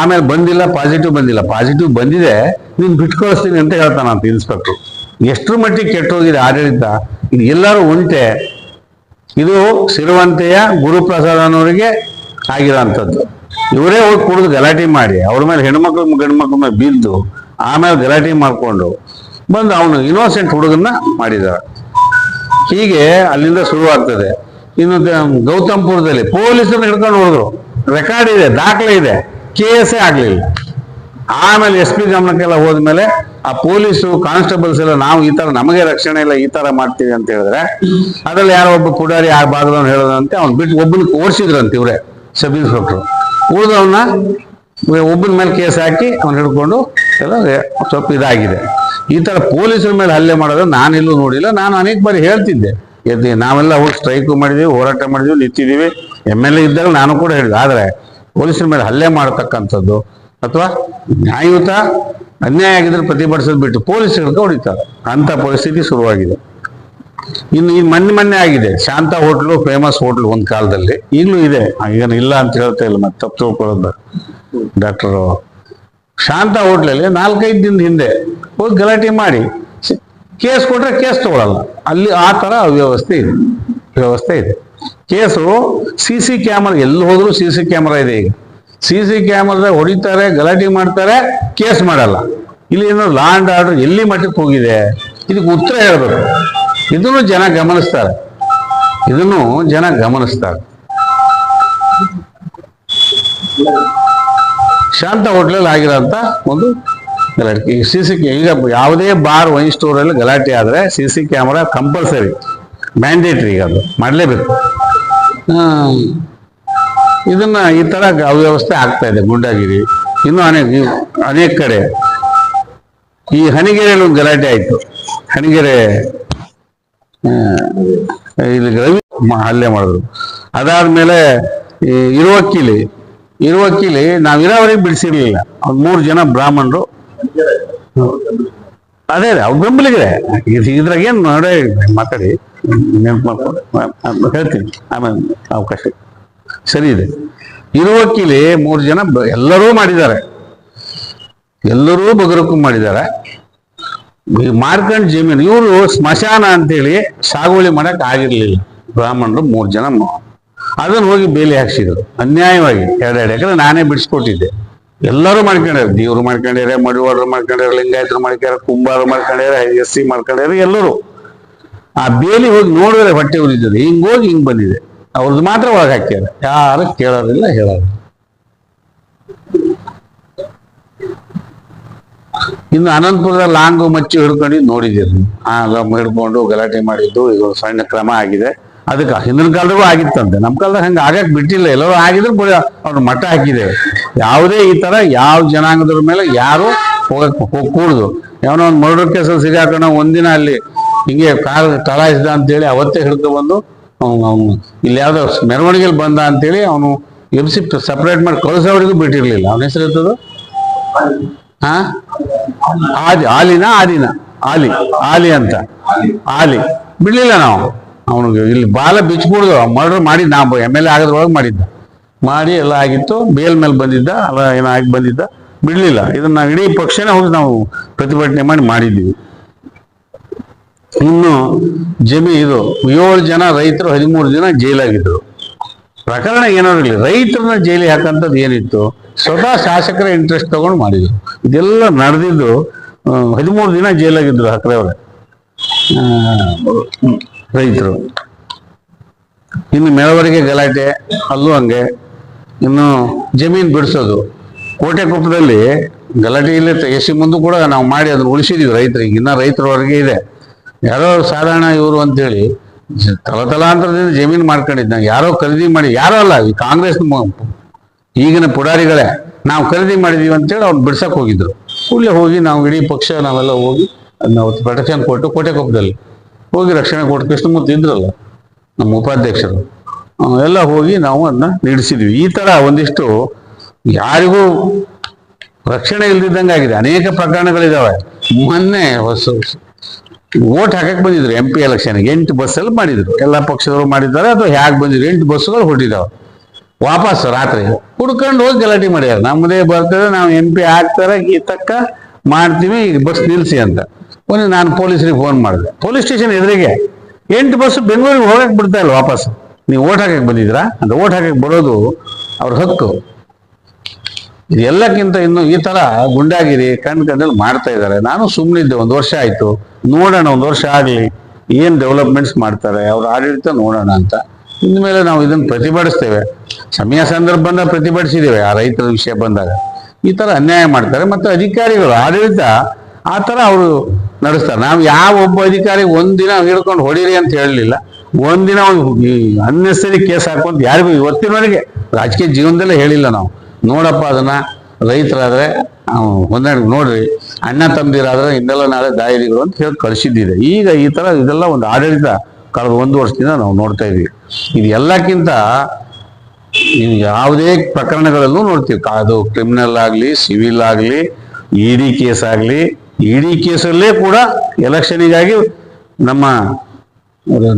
ಆಮೇಲೆ ಬಂದಿಲ್ಲ ಪಾಸಿಟಿವ್ ಬಂದಿಲ್ಲ. ಪಾಸಿಟಿವ್ ಬಂದಿದೆ, ನೀನು ಬಿಟ್ಕೊಳಿಸ್ತೀನಿ ಅಂತ ಹೇಳ್ತಾನೆ ಅಂತ ಇನ್ಸ್ಪೆಕ್ಟ್ರು ಎಷ್ಟರ ಮಟ್ಟಿಗೆ ಕೆಟ್ಟೋಗಿದೆ ಆಡಳಿತ? ಇದು ಎಲ್ಲರೂ ಉಂಟೆ ಇದು ಸಿರುವಂತೆಯ ಗುರುಪ್ರಸಾದನವರಿಗೆ ಆಗಿರೋಂಥದ್ದು ಇವರೇ ಹೋಗಿ ಕುಡಿದು ಗಲಾಟೆ ಮಾಡಿ, ಅವ್ರ ಮೇಲೆ ಹೆಣ್ಮಕ್ಳು, ಗಂಡ್ಮಕ್ಳ ಮೇಲೆ ಬಿದ್ದು ಆಮೇಲೆ ಗಲಾಟೆ ಮಾಡಿಕೊಂಡು ಬಂದು ಅವನು ಇನ್ನೋಸೆಂಟ್ ಹುಡುಗನ್ನ ಮಾಡಿದ್ದಾರೆ ಹೀಗೆ ಅಲ್ಲಿಂದ ಶುರುವಾಗ್ತದೆ. ಇನ್ನು ಗೌತಮ್ಪುರದಲ್ಲಿ ಪೊಲೀಸರು ಹಿಡ್ಕೊಂಡು ಹೋದ್ರು. ರೆಕಾರ್ಡ್ ಇದೆ, ದಾಖಲೆ ಇದೆ. ಕೇಸೇ ಆಗಲಿಲ್ಲ. ಆಮೇಲೆ ಎಸ್ ಪಿ ಗಮನಕ್ಕೆಲ್ಲ ಹೋದ್ಮೇಲೆ ಆ ಪೊಲೀಸು, ಕಾನ್ಸ್ಟೇಬಲ್ಸ್ ಎಲ್ಲ ನಾವು ಈ ತರ ನಮಗೆ ರಕ್ಷಣೆ ಇಲ್ಲ, ಈ ತರ ಮಾಡ್ತೀವಿ ಅಂತ ಹೇಳಿದ್ರೆ, ಅದ್ರಲ್ಲಿ ಯಾರೋ ಒಬ್ಬ ಪುಡಾರಿ ಆಗಬಾರ್ದು ಅಂತ ಹೇಳೋದಂತೆ ಅವ್ನು ಬಿಟ್ಟು ಒಬ್ಬನ ಓಡಿಸಿದ್ರಂತೆ ಇವ್ರೆ ಸಬ್ ಇನ್ಸ್ಪೆಕ್ಟ್ರು ಉಳಿದವನ್ನ ಒಬ್ಬನ ಮೇಲೆ ಕೇಸ್ ಹಾಕಿ ಅವ್ನು ಹಿಡ್ಕೊಂಡು ಎಲ್ಲ ಸ್ವಲ್ಪ ಇದಾಗಿದೆ. ಈ ತರ ಪೊಲೀಸರ ಮೇಲೆ ಹಲ್ಲೆ ಮಾಡೋದು ನಾನೆಲ್ಲೂ ನೋಡಿಲ್ಲ, ನಾನು ಅನೇಕ ಬಾರಿ ಹೇಳ್ತಿದ್ದೆ. ಎದ್ದು ನಾವೆಲ್ಲ ಅವ್ರು ಸ್ಟ್ರೈಕು ಮಾಡಿದೀವಿ, ಹೋರಾಟ ಮಾಡಿದೀವಿ ನಿಂತಿದ್ದೀವಿ ಎಂ ಎಲ್ ಎ ಇದ್ದಾಗ ನಾನು ಕೂಡ ಹೇಳಿದೆ. ಆದರೆ ಪೊಲೀಸರ ಮೇಲೆ ಹಲ್ಲೆ ಮಾಡತಕ್ಕಂಥದ್ದು ಅಥವಾ ನ್ಯಾಯಯುತ ಅನ್ಯಾಯ ಆಗಿದ್ರೆ ಪ್ರತಿಭಟಿಸೋದು ಬಿಟ್ಟು ಪೊಲೀಸರಿಗೆ ಹೊಡಿತಾರೆ. ಅಂತ ಪರಿಸ್ಥಿತಿ ಶುರುವಾಗಿದೆ. ಇನ್ನು ಈ ಮೊನ್ನೆ ಮೊನ್ನೆ ಆಗಿದೆ. ಶಾಂತ ಹೋಟ್ಲು ಫೇಮಸ್ ಹೋಟ್ಲು ಒಂದು ಕಾಲದಲ್ಲಿ. ಈಗಲೂ ಇದೆ. ಈಗ ಇಲ್ಲ ಅಂತ ಹೇಳ್ತಾ ಇಲ್ಲ, ಮತ್ತೆ ತಪ್ಪು ತಿಳ್ಕೊಳ್ಳೋದು ಡಾಕ್ಟರ್, ಶಾಂತ ಹೋಟ್ಲಲ್ಲಿ ನಾಲ್ಕೈದು ದಿನದ ಹಿಂದೆ ಹೋಗಿ ಗಲಾಟೆ ಮಾಡಿ ಕೇಸ್ ಕೊಟ್ರೆ ಕೇಸ್ ತಗೊಳಲ್ಲ. ಅಲ್ಲಿ ಆ ಥರ ಅವ್ಯವಸ್ಥೆ ಇದೆ. ವ್ಯವಸ್ಥೆ ಇದೆ. ಕೇಸು ಸಿ ಸಿ ಕ್ಯಾಮರಾ, ಎಲ್ಲಿ ಹೋದ್ರು ಸಿ ಸಿ ಕ್ಯಾಮರಾ ಇದೆ ಈಗ. ಸಿ ಸಿ ಕ್ಯಾಮರಾದಾಗ ಹೊಡಿತಾರೆ, ಗಲಾಟೆ ಮಾಡ್ತಾರೆ, ಕೇಸ್ ಮಾಡಲ್ಲ. ಇಲ್ಲಿ ಏನೋ ಲಾ ಅಂಡ್ ಆರ್ಡರ್ ಎಲ್ಲಿ ಮಟ್ಟಕ್ಕೆ ಹೋಗಿದೆ? ಇದಕ್ಕೆ ಉತ್ತರ ಹೇಳಬೇಕು. ಇದನ್ನು ಜನ ಗಮನಿಸ್ತಾರೆ. ಇದನ್ನು ಜನ ಗಮನಿಸ್ತಾರೆ. ಶಾಂತ ಹೋಟ್ಲಲ್ಲಿ ಆಗಿರೋಂಥ ಒಂದು ಗಲಾಟೆ. ಸಿ ಸಿ ಈಗ ಯಾವುದೇ ಬಾರ್, ವೈನ್ ಸ್ಟೋರಲ್ಲಿ ಗಲಾಟೆ ಆದರೆ C C camera compulsory mandatory ಈಗ ಅದು. ಮಾಡಲೇಬೇಕು. ಇದನ್ನ ಈ ತರ ಅವ್ಯವಸ್ಥೆ ಆಗ್ತಾ ಇದೆ ಗುಂಡಾಗಿರಿ. ಇನ್ನೂ ಅನೇಕ ಅನೇಕ ಕಡೆ. ಈ ಹಣಿಗೆರೆಯಲ್ಲಿ ಒಂದು ಗಲಾಟೆ ಆಯ್ತು. ಹಣಿಗೆರೆ ಇಲ್ಲಿ ರವಿ ಹಲ್ಲೆ ಮಾಡಿದ್ರು. ಅದಾದ್ಮೇಲೆ ಈ ಇರುವಕ್ಕಿಲಿ ಇರುವಕ್ಕಿಲಿ ನಾವು ಇರೋವರೆಗೆ ಬಿಡಿಸಿರ್ಲಿಲ್ಲ. ಅವ್ರು ಮೂರು ಜನ ಬ್ರಾಹ್ಮಣರು. ಅದೇ ಅದೇ, ಅವ್ರ ಬೆಂಬಲಿಗೆ ಇದ್ರಾಗ ಏನು ನೋಡೇ ಮಾತಾಡಿ, ನೆನಪು ಮಾಡ್ಕೊಂಡು ಹೇಳ್ತೀನಿ, ಆಮೇಲೆ ಅವಕಾಶ ಸರಿ ಇದೆ. ಇರುವಕ್ಕಿಲಿ ಮೂರು ಜನ ಎಲ್ಲರೂ ಮಾಡಿದ್ದಾರೆ. ಎಲ್ಲರೂ ಬಗರಕ್ಕೂ ಮಾಡಿದ್ದಾರೆ. ಮಾರ್ಕಂಡ್ ಜಮೀನು, ಇವರು ಸ್ಮಶಾನ ಅಂತೇಳಿ ಸಾಗುವಳಿ ಮಾಡಕ್ ಆಗಿರ್ಲಿಲ್ಲ. ಬ್ರಾಹ್ಮಣರು ಮೂರು ಜನ ಅದನ್ನ ಹೋಗಿ ಬೇಲಿ ಹಾಕ್ಸಿದ್ರು. ಅನ್ಯಾಯವಾಗಿ, ಎರಡೆರಡು ಎಕರೆ ನಾನೇ ಬಿಡಿಸ್ಕೊಟ್ಟಿದ್ದೆ. ಎಲ್ಲರೂ ಮಾಡ್ಕೊಂಡ್ಯಾರ ದೇವ್ರು ಮಾಡ್ಕೊಂಡ್ಯಾರ ಮಡಿವಾಡ್ರು ಮಾಡ್ಕೊಂಡ್ಯಾರ ಲಿಂಗಾಯತರು ಮಾಡ್ಕ್ಯಾರ ಕುಂಬಾರು ಮಾಡ್ಕೊಂಡ್ಯಾರ ಎಸ್ ಸಿ ಮಾಡ್ಕೊಂಡ್ಯಾರ ಎಲ್ಲರೂ. ಆ ಬೇಲಿ ಹೋಗಿ ನೋಡಿದ್ರೆ ಹೊಟ್ಟೆ ಉರಿತದೆ, ಹಿಂಗ್ ಹೋಗಿ ಹಿಂಗ್ ಬಂದಿದೆ. ಅವ್ರದ್ದು ಮಾತ್ರ ಒಳಗೆ ಹಾಕ್ಯಾರ. ಯಾರು ಕೇಳೋದಿಲ್ಲ ಹೇಳೋದು ಇನ್ನು ಅನಂತಪುರದ ಲಾಂಗು ಮಚ್ಚಿ ಹಿಡ್ಕೊಂಡು ನೋಡಿದ್ದೀರಿ ಆ ಲಮ್ ಹಿಡ್ಕೊಂಡು ಗಲಾಟೆ ಮಾಡಿದ್ದು ಇದು ಸಣ್ಣ ಕ್ರಮ ಆಗಿದೆ. ಅದಕ್ಕೆ ಹಿಂದಿನ ಕಾಲದಾಗೂ ಆಗಿತ್ತಂತೆ. ನಮ್ಮ ಕಾಲದಾಗ ಹಂಗೆ ಆಗಕ್ಕೆ ಬಿಟ್ಟಿಲ್ಲ. ಎಲ್ಲರೂ ಆಗಿದ್ರು ಅವ್ರ ಮಠ ಹಾಕಿದೆ. ಯಾವುದೇ ಈ ತರ ಯಾವ ಜನಾಂಗದವ್ರ ಮೇಲೆ ಯಾರು ಹೋಗಕ್ ಹೋಗ್ಕೂಡ್ದು. ಯಾವನೋ ಒಂದು ಮರ್ಡರ್ ಕೇಸಲ್ಲಿ ಸಿಗಾಕೋಣ ಒಂದಿನ ಅಲ್ಲಿ ಹಿಂಗೆ ಕಾರ್ ತಳಾಯಿಸಿದ ಅಂತೇಳಿ ಅವತ್ತೇ ಹಿಡಿದು ಬಂದು ಇಲ್ಲಿ ಯಾವ್ದೋ ಮೆರವಣಿಗೆಲಿ ಬಂದ ಅಂತೇಳಿ ಅವನು ಎಬ್ಸಿ ಸಪ್ರೇಟ್ ಮಾಡಿ ಕಳಿಸೋವರೆಗೂ ಬಿಟ್ಟಿರ್ಲಿಲ್ಲ. ಅವನ ಹೆಸರು ಇರ್ತದೆ ಹಾ ಆದಿ ಆಲಿನ, ಆದಿನ? ಆಲಿ. ಆಲಿ ಅಂತ. ಆಲಿ. ಬಿಡ್ಲಿಲ್ಲ ನಾವು. ಅವನಿಗೆ ಇಲ್ಲಿ ಬಾಲ ಬಿಚ್ಬಿಡ್ದು. ಮರ್ಡರ್ ಮಾಡಿ ನಾ ಎಂ ಎಲ್ ಎ ಆಗೋದ್ರೊಳಗೆ ಮಾಡಿದ್ದ. ಮಾಡಿ ಎಲ್ಲ ಆಗಿತ್ತು. ಬೇಲ್ ಮೇಲೆ ಬಂದಿದ್ದ, ಅಲ್ಲ ಏನೋ ಆಗಿ ಬಂದಿದ್ದ, ಬಿಡಲಿಲ್ಲ. ಇದನ್ನ ಇಡೀ ಪಕ್ಷನೇ ಹೋಗಿ ನಾವು ಪ್ರತಿಭಟನೆ ಮಾಡಿ ಮಾಡಿದ್ದೀವಿ. ಇನ್ನು ಜಮಿ ಇದು, ಏಳು ಜನ ರೈತರು ಹದಿಮೂರು ಜನ ಜೈಲಾಗಿದ್ರು. ಪ್ರಕರಣ ಏನಾದ್ರು ರೈತರನ್ನ ಜೈಲಿಗೆ ಹಾಕಂಥದ್ದು ಏನಿತ್ತು, ಸ್ವತಃ ಶಾಸಕರ ಇಂಟ್ರೆಸ್ಟ್ ತಗೊಂಡು ಮಾಡಿದ್ರು. ಇದೆಲ್ಲ ನಡೆದಿದ್ದು ಹದಿಮೂರು ದಿನ ಜೈಲಾಗಿದ್ರು ಹಕ್ರೆ ಅವರೇ ರೈತರು. ಇನ್ನು ಮೆಳವರಿಗೆ ಗಲಾಟೆ, ಅಲ್ಲೂ ಹಂಗೆ. ಇನ್ನು ಜಮೀನು ಬಿಡಿಸೋದು. ಕೋಟೆಕೊಪ್ಪದಲ್ಲಿ ಗಲಾಟೆ ಇಲ್ಲ ಎಸಿ ಮುಂದೆ ಕೂಡ ನಾವು ಮಾಡಿ ಅದನ್ನ ಉಳಿಸಿದೀವಿ ರೈತರಿಗೆ ಇನ್ನೂ ರೈತರವರೆಗೆ ಇದೆ. ಯಾರೋ ಸಾಧಾರಣ ಇವರು ಅಂತೇಳಿ ತಲತಲಾಂತರದಿಂದ ಜಮೀನು ಮಾಡ್ಕೊಂಡಿದ್ದ ಯಾರೋ ಖರೀದಿ ಮಾಡಿ, ಯಾರೋ ಅಲ್ಲ, ಈ ಕಾಂಗ್ರೆಸ್ ಈಗಿನ ಪುಡಾರಿಗಳೇ. ನಾವು ಖರೀದಿ ಮಾಡಿದೀವಿ ಅಂತೇಳಿ ಅವ್ರು ಬಿಡ್ಸಕ್ಕೆ ಹೋಗಿದ್ರು. ಕೂಡಲೇ ಹೋಗಿ ನಾವು ಇಡೀ ಪಕ್ಷ ನಾವೆಲ್ಲ ಹೋಗಿ ಅದನ್ನ ಪ್ರೊಟೆಕ್ಷನ್ ಕೊಟ್ಟು ಕೋಟೆಕೊಪ್ಪದಲ್ಲಿ ಹೋಗಿ ರಕ್ಷಣೆ ಕೊಟ್ಟು ಕೃಷ್ಣಮೂರ್ತಿ ಇದ್ರಲ್ಲ, ನಮ್ಮ ಉಪಾಧ್ಯಕ್ಷರು. ಎಲ್ಲ ಹೋಗಿ ನಾವು ಅದನ್ನ ನಿಲ್ಲಿಸಿದ್ವಿ. ಈ ತರ ಒಂದಿಷ್ಟು ಯಾರಿಗೂ ರಕ್ಷಣೆ ಇಲ್ದಿದ್ದಂಗೆ ಆಗಿದೆ. ಅನೇಕ ಪ್ರಕರಣಗಳಿದಾವೆ. ಮೊನ್ನೆ ಹೊಸ ಓಟ್ ಹಾಕಕ್ ಬಂದಿದ್ರು ಎಂ ಪಿ ಎಲೆಕ್ಷನ್ ಎಂಟು ಬಸ್ಸಲ್ಲಿ ಮಾಡಿದ್ರು. ಎಲ್ಲ ಪಕ್ಷದವರು ಮಾಡಿದ್ದಾರೆ. ಅಥವಾ ಹೇಗೆ ಬಂದಿದ್ರು? ಎಂಟು ಬಸ್ಸುಗಳು ಹೊರಟಿದ್ದಾವೆ ವಾಪಸ್ ರಾತ್ರಿ. ಹುಡ್ಕೊಂಡು ಹೋಗಿ ಗಲಾಟೆ ಮಾಡ್ಯಾರ. ನಮ್ಮದೇ ಬರ್ತದೆ, ನಾವು ಎಂ ಪಿ ಆಗ್ತಾರೆ, ಈ ತಕ್ಕ ಮಾಡ್ತೀವಿ ಈಗ ಬಸ್ ನಿಲ್ಲಿಸಿ ಅಂತ. ಒಂದು ನಾನು ಪೊಲೀಸರಿಗೆ ಫೋನ್ ಮಾಡಿದೆ. ಪೊಲೀಸ್ ಸ್ಟೇಷನ್ ಎದುರಿಗೆ. ಎಂಟು ಬಸ್ ಬೆಂಗಳೂರಿಗೆ ಹೋಗಕ್ಕೆ ಬಿಡ್ತಾ ಇಲ್ಲ ವಾಪಸ್ ನೀವು ಓಟ್ ಹಾಕಕ್ಕೆ ಬಂದಿದ್ದೀರಾ? ಅಂತ ಓಟ್ ಹಾಕಕ್ಕೆ ಬರೋದು ಅವ್ರ ಹಕ್ಕು. ಇದೆಲ್ಲಕ್ಕಿಂತ ಇನ್ನು ಈ ತರ ಗುಂಡಾಗಿರಿ, ಕಣ್ ಕಣ್ಣಲ್ಲಿ ಮಾಡ್ತಾ ಇದ್ದಾರೆ. ನಾನು ಸುಮ್ಮನಿದ್ದೆ ಒಂದು ವರ್ಷ ಆಯ್ತು. ನೋಡೋಣ, ಒಂದು ವರ್ಷ ಆಗಲಿ. ಏನು ಡೆವಲಪ್ಮೆಂಟ್ಸ್ ಮಾಡ್ತಾರೆ? ಅವ್ರ ಆಡಳಿತ ನೋಡೋಣ ಅಂತ. ಇನ್ಮೇಲೆ ನಾವು ಇದನ್ನು ಪ್ರತಿಭಟಿಸ್ತೇವೆ. ಸಮಯ ಸಂದರ್ಭ ಪ್ರತಿಭಟಿಸಿದ್ದೇವೆ, ಆ ರೈತರ ವಿಷಯ ಬಂದಾಗ. ಈ ತರ ಅನ್ಯಾಯ ಮಾಡ್ತಾರೆ. ಮತ್ತು ಅಧಿಕಾರಿಗಳು, ಆಡಳಿತ, ಆ ತರ ಅವರು ನಡೆಸ್ತಾರೆ. ನಾವು ಯಾವ ಒಬ್ಬ ಅಧಿಕಾರಿ ಒಂದಿನ ಹಿಡ್ಕೊಂಡು ಹೊಡೀರಿ ಅಂತ ಹೇಳಲಿಲ್ಲ. ಒಂದಿನ ಅನ್ನೆಸರಿ ಕೇಸ್ ಹಾಕೊಂತ ಯಾರಿಗೂ ಇವತ್ತಿನವರೆಗೆ ರಾಜಕೀಯ ಜೀವನದಲ್ಲೇ ಹೇಳಿಲ್ಲ ನಾವು. ನೋಡಪ್ಪ ಅದನ್ನ ರೈತರಾದ್ರೆ ಹೊಂದಾಣಿಕೆ ನೋಡ್ರಿ, ಅಣ್ಣ ತಮ್ಮದಿರಾದ್ರೆ ಇನ್ನೆಲ್ಲ ನಾಳೆ ದಾಯಿಗಳು ಅಂತ ಹೇಳಿ ಕಳಿಸಿದ್ದಿದೆ. ಈಗ ಈ ತರ ಇದೆಲ್ಲ ಒಂದು ಆಡಳಿತ ಕಳೆದ ಒಂದು ವರ್ಷದಿಂದ ನಾವು ನೋಡ್ತಾ ಇದೀವಿ. ಇದು ಎಲ್ಲಕ್ಕಿಂತ ನೀವು ಯಾವುದೇ ಪ್ರಕರಣಗಳಲ್ಲೂ ನೋಡ್ತೀವಿ. ಅದು ಕ್ರಿಮಿನಲ್ ಆಗಲಿ ಸಿವಿಲ್ ಆಗಲಿ ಇ ಡಿ ಕೇಸ್ ಆಗಲಿ ಇ ಡಿ ಕೇಸಲ್ಲೇ ಕೂಡ ಎಲೆಕ್ಷನಿಗಾಗಿ ನಮ್ಮ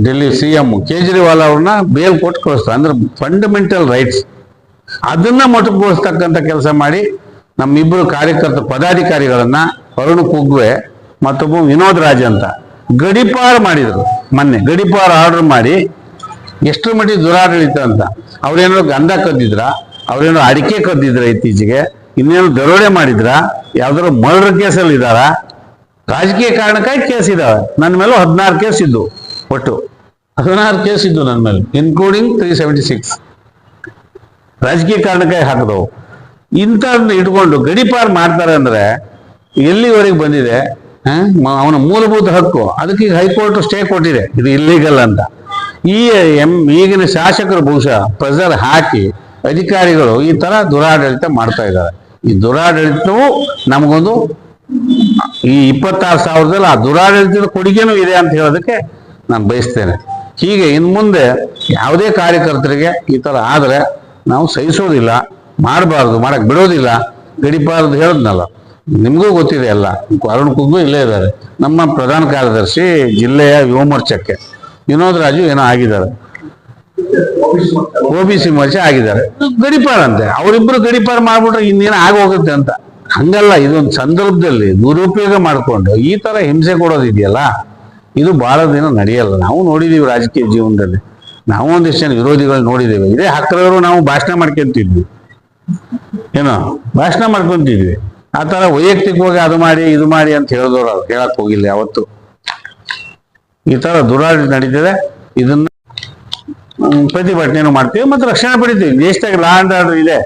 ಡೆಲ್ಲಿ ಸಿ ಎಂ ಕೇಜ್ರಿವಾಲ್ ಅವ್ರನ್ನ ಬೇಲ್ ಕೊಟ್ಟು ಕಳಿಸ್ತಾರೆ. ಅಂದ್ರೆ ಫಂಡಮೆಂಟಲ್ ರೈಟ್ಸ್ ಅದನ್ನ ಮೊಟಕುಗೊಳಿಸ್ತಕ್ಕಂಥ ಕೆಲಸ ಮಾಡಿ ನಮ್ಮಿಬ್ಬರು ಕಾರ್ಯಕರ್ತ ಪದಾಧಿಕಾರಿಗಳನ್ನ ಅರುಣ್ ಕುಗ್ವೆ, ಮತ್ತೊಬ್ಬ ವಿನೋದ್ ರಾಜ್ ಅಂತ ಗಡಿಪಾರು ಮಾಡಿದ್ರು ಮೊನ್ನೆ. ಗಡಿಪಾರು ಆರ್ಡರ್ ಮಾಡಿ ಎಷ್ಟರ ಮಟ್ಟಿಗೆ ದುರಾಡಳಿತ ಅಂತ. ಅವ್ರೇನೋ ಗಂಧ ಕದ್ದಿದ್ರ, ಅವ್ರೇನೋ ಅಡಿಕೆ ಕದ್ದಿದ್ರ ಇತ್ತೀಚೆಗೆ, ಇನ್ನೇನು ದರೋಡೆ ಮಾಡಿದ್ರ, ಯಾವ್ದಾದ್ರು ಮರ್ಡರ್ ಕೇಸಲ್ಲಿ ಇದ್ದಾರಾ? ರಾಜಕೀಯ ಕಾರಣಕ್ಕಾಗಿ ಕೇಸ್ ಇದಾವೆ. ನನ್ನ ಮೇಲೂ ಹದಿನಾರು ಕೇಸ್ ಇದ್ದು ಒಟ್ಟು ಹದಿನಾರು ಕೇಸ್ ಇದ್ದು ನನ್ನ ಮೇಲೆ ಇನ್ಕ್ಲೂಡಿಂಗ್ ತ್ರೀ ಸೆವೆಂಟಿ ಸಿಕ್ಸ್ ರಾಜಕೀಯ ಕಾರಣಕ್ಕೆ ಹಾಕಿದವು. ಇಂಥದ್ದನ್ನ ಇಟ್ಕೊಂಡು ಗಡಿಪಾರು ಮಾಡ್ತಾರೆ ಅಂದ್ರೆ ಎಲ್ಲಿವರೆಗೆ ಬಂದಿದೆ ಅವನ ಮೂಲಭೂತ ಹಕ್ಕು. ಅದಕ್ಕೆ ಈಗ ಹೈಕೋರ್ಟ್ ಸ್ಟೇ ಕೊಟ್ಟಿದೆ. ಇದು ಇಲ್ಲಿಗಲ್ ಅಂತ. ಈ ಎಂ, ಈಗಿನ ಶಾಸಕರು ಬಹುಶಃ ಪ್ರೆಸರ್ ಹಾಕಿ ಅಧಿಕಾರಿಗಳು ಈ ತರ ದುರಾಡಳಿತ ಮಾಡ್ತಾ ಇದ್ದಾರೆ. ಈ ದುರಾಡಳಿತವು ನಮಗೊಂದು ಈ ಇಪ್ಪತ್ತಾರು ಸಾವಿರದಲ್ಲಿ ಆ ದುರಾಡಳಿತದ ಕೊಡುಗೆನೂ ಇದೆ ಅಂತ ಹೇಳೋದಕ್ಕೆ ನಾನು ಬಯಸ್ತೇನೆ. ಹೀಗೆ ಇನ್ನು ಮುಂದೆ ಯಾವುದೇ ಕಾರ್ಯಕರ್ತರಿಗೆ ಈ ಥರ ಆದರೆ ನಾವು ಸಹಿಸೋದಿಲ್ಲ, ಮಾಡಬಾರ್ದು, ಮಾಡಕ್ ಬಿಡೋದಿಲ್ಲ ಗಡಿಪಾರದು ಹೇಳದ್ನಲ್ಲ. ನಿಮಗೂ ಗೊತ್ತಿದೆ ಎಲ್ಲ ಅರುಣ್ ಕುಗ್ಗು ಇಲ್ಲೇ ಇದ್ದಾರೆ. ನಮ್ಮ ಪ್ರಧಾನ ಕಾರ್ಯದರ್ಶಿ ಜಿಲ್ಲೆಯ ಯುವ ಮೋರ್ಚಾಕ್ಕೆ. ವಿನೋದ್ ರಾಜು ಏನೋ ಆಗಿದ್ದಾರೆ. ಒ ಬಿ ಸಿ ಮೋರ್ಚೆ ಆಗಿದ್ದಾರೆ. ಗಡಿಪಾರ ಅಂತೆ. ಅವರಿಬ್ರು ಗಡಿಪಾರ ಮಾಡ್ಬಿಟ್ರೆ ಇನ್ನೇನು ಆಗೋಗುತ್ತೆ ಅಂತ. ಹಂಗಲ್ಲ, ಇದೊಂದು ಸಂದರ್ಭದಲ್ಲಿ ದುರುಪಯೋಗ ಮಾಡಿಕೊಂಡು ಈ ತರ ಹಿಂಸೆ ಕೊಡೋದಿದೆಯಲ್ಲ. ಇದು ಬಹಳ ದಿನ ನಡೆಯಲ್ಲ. ನಾವು ನೋಡಿದೀವಿ ರಾಜಕೀಯ ಜೀವನದಲ್ಲಿ. ನಾವು ಒಂದಿಷ್ಟು ಜನ ವಿರೋಧಿಗಳು ನೋಡಿದ್ದೇವೆ ಇದೇ ಹಕ್ಕರವರು ನಾವು ಭಾಷಣ ಮಾಡ್ಕೊಂತಿದ್ವಿ. ಏನೋ, ಭಾಷಣ ಮಾಡ್ಕೊಂತಿದ್ವಿ. ಆ ತರ ವೈಯಕ್ತಿಕವಾಗಿ ಅದು ಮಾಡಿ, ಇದು ಮಾಡಿ ಅಂತ ಹೇಳಿದವರು ಅವ್ರು. ಹೇಳಕ್ ಹೋಗಿಲ್ಲ ಯಾವತ್ತು. ಈ ತರ ದುರಾಡಳಿತ ನಡೀತಿದೆ. ಇದನ್ನ ಪ್ರತಿಭಟನೆ ಮಾಡ್ತೀವಿ, ಮತ್ತು ರಕ್ಷಣೆ ಪಡಿತೀವಿ. ದೇಶದಾಗ ಲಾ ಅಂಡ್ ಆರ್ಡರ್ ಇದೆ.